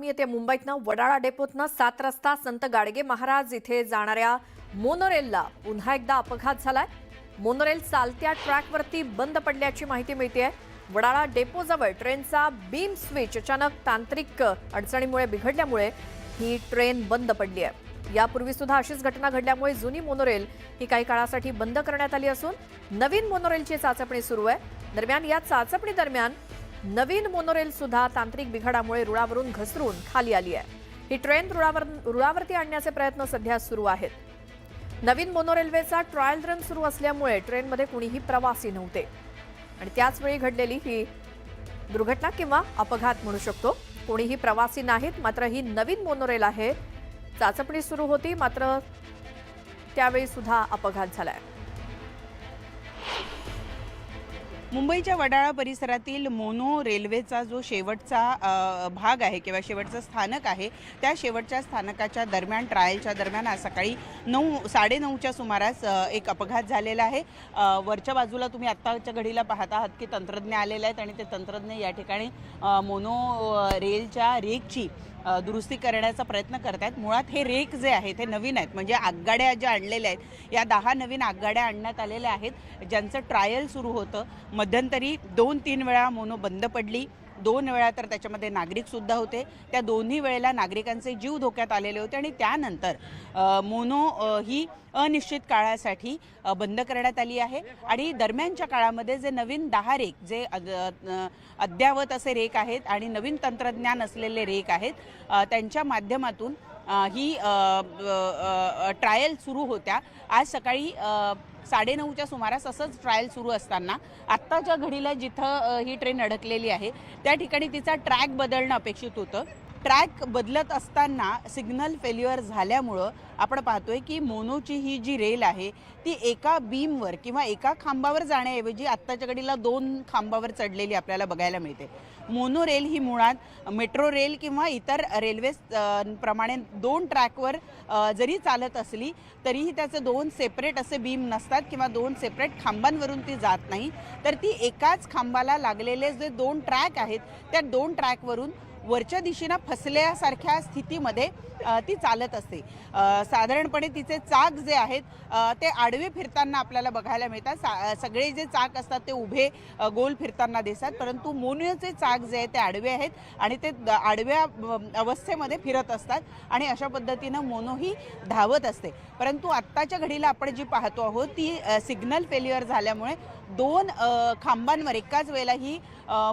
बातमी येते. मुंबईतनं वडाळा डेपोतनं सात रस्ता संत गाडगे महाराज इथे जाणाऱ्या मोनोरेलला पुन्हा एकदा अपघात झालाय. मोनोरेल चालत्या ट्रॅकवरती बंद पडल्याची माहिती मिळते वडाळा डेपोजवळ ट्रेनचा बीम स्विच अचानक तांत्रिक अडचणीमुळे बिघडल्यामुळे ही ट्रेन बंद पडली आहे यापूर्वी सुद्धा अशीच घटना घडल्यामुळे जुनी मोनोरेल ही काही काळासाठी बंद करण्यात आली असून नवीन मोनोरेलची चाचपणी सुरू आहे. दरम्यान या चाचपणी दरम्यान नवीन मोनोरेल सुद्धा तांत्रिक बिघाडामुळे रुळावरून घसरून खाली आली आहे. ही ट्रेन रुळावर रुळावरती आणण्याचे प्रयत्न सध्या सुरू आहेत. नवीन मोनोरेल्वेचा ट्रायल रन सुरू असल्यामुळे ट्रेनमध्ये कुणीही प्रवासी नव्हते. आणि त्याचवेळी घडलेली ही दुर्घटना किंवा अपघात म्हणू शकतो. कोणीही प्रवासी नाहीत मात्र ही नवीन मोनोरेल आहे. चाचपणी सुरू होती मात्र त्यावेळी सुद्धा अपघात झालाय. मुंबईच्या वडाळा परिसरातील मोनो रेल्वेचा जो शेवटचा भाग आहे किंवा शेवटचं स्थानक आहे त्या शेवटच्या स्थानकाच्या दरम्यान ट्रायलच्या दरम्यान आज सकाळी नऊ साडेनऊच्या सुमारास एक अपघात झालेला आहे. वरच्या बाजूला तुम्ही आत्ताच्या घडीला पाहत आहात की तंत्रज्ञ आलेलं आहेत आणि ते तंत्रज्ञ या ठिकाणी मोनो रेलच्या रेकची दुरुस्ती करण्याचा प्रयत्न करत आहेत मुळात हे रेक जे आहे ते नवीन आहेत. म्हणजे आगगाड्या ज्या आणलेल्या आहेत या दहा नवीन आगगाड्या आणण्यात आलेल्या आहेत ज्यांचं ट्रायल सुरू होतं. मध्यंतरी दोन तीन वेळा मोनो बंद पडली. दोन वेळा तर त्याच्यामध्ये नागरिकसुद्धा होते. त्या दोन्ही वेळेला नागरिकांचे जीव धोक्यात आलेले होते आणि त्यानंतर मोनो ही अनिश्चित काळासाठी बंद करण्यात आली आहे. आणि दरम्यानच्या काळामध्ये जे नवीन दहा रेक जे अद- अद्यावत असे रेक आहेत आणि नवीन तंत्रज्ञान असलेले रेक आहेत त्यांच्या माध्यमातून ही ट्रायल सुरू होत्या. आज सकाळी साडेनऊच्या सुमारास असंच ट्रायल सुरू असताना आत्ताच्या घडीला जिथं ही ट्रेन अडकलेली आहे त्या ठिकाणी तिचा ट्रॅक बदलणं अपेक्षित होतं. ट्रॅक बदलत असताना सिग्नल फेल्युअर झाल्यामुळं आपण पाहतोय की मोनोची ही जी रेल आहे ती एका बीमवर किंवा एका खांबावर जाण्याऐवजी आत्ताच्या घडीला दोन खांबावर चढलेली आपल्याला बघायला मिळते. मोनो रेल ही मुळात मेट्रो रेल किंवा इतर रेल्वे प्रमाणे दोन ट्रॅकवर जरी चालत असली तरीही त्याचे दोन सेपरेट असे बीम नसतात किंवा दोन सेपरेट खांबांवरून ती जात नाही. तर ती एकाच खांबाला लागलेले जे दोन ट्रॅक आहेत त्या दोन ट्रॅकवरून वरच्या दिशेनं फसल्यासारख्या स्थितीमध्ये ती चालत असते. साधारणपणे तिचे चाक जे आहेत ते आडवे फिरताना आपल्याला बघायला मिळतात. सा सगळे जे चाक असतात ते उभे गोल फिरताना दिसतात परंतु मोनोचे चाक जे आहेत ते आडवे आहेत आणि ते द- आडव्या अवस्थेमध्ये फिरत असतात आणि अशा पद्धतीनं मोनो ही धावत असते. परंतु आत्ताच्या घडीला आपण जी पाहतो आहोत ती सिग्नल फेल्युअर झाल्यामुळे दोन खांबांवर एकाच वेळेला ही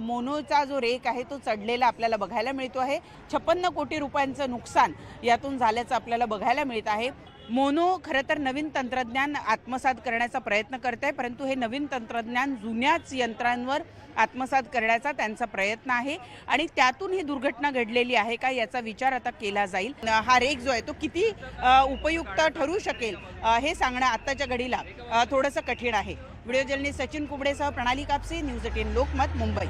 मोनोचा जो रेक आहे तो चढलेला आपल्याला बघायला मिळतो आहे. छप्पन्न कोटी रुपयांचं नुकसान यातून झाल्याचं आपल्याला बघायला मिळत आहे. मोनो खरं तर नवीन तंत्रज्ञान आत्मसात करण्याचा प्रयत्न करत आहे परंतु हे नवीन तंत्रज्ञान जुन्याच यंत्रांवर आत्मसात करण्याचा त्यांचा प्रयत्न आहे. आणि त्यातून ही दुर्घटना घडलेली आहे का याचा विचार आता केला जाईल. हा रेक जो आहे तो किती उपयुक्त ठरू शकेल हे सांगणं आत्ताच्या घडीला थोडंसं कठीण आहे. व्हिडिओ जर्नी सचिन कुबडेसह प्रणाली कापसे न्यूज एटीन लोकमत मुंबई.